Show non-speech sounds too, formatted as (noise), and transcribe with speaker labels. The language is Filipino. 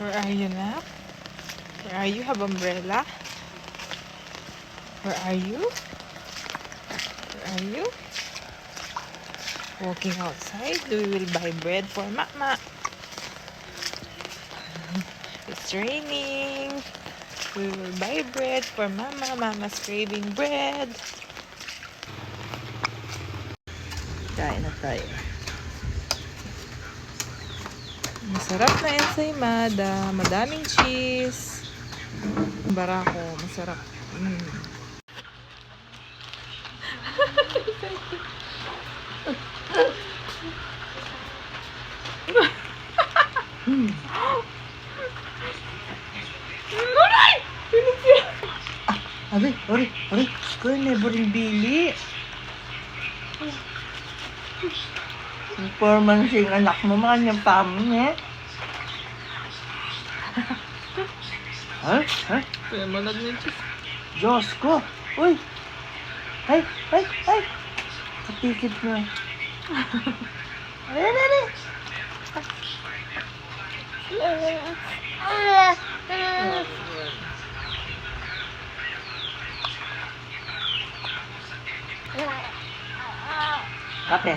Speaker 1: Where are you now? Where are you? Have umbrella? Where are you? Where are you? Walking outside. We will buy bread for Mama. (laughs) It's raining. We will buy bread for Mama. Mama's craving bread.
Speaker 2: Kain na tayo.
Speaker 1: Masarap na ensaymada. Madaming cheese. Barako. Masarap. Mm.
Speaker 2: Aray, aray, aray. Ko never rin bili. Performance yung anak mo, man yung pamo niya. Ha? Ha? (laughs)
Speaker 1: Kaya malag ng cheese.
Speaker 2: Diyos ko! Uy! Ay! Ay! Ay! Katikit mo. Ay, ay, ay! Kape.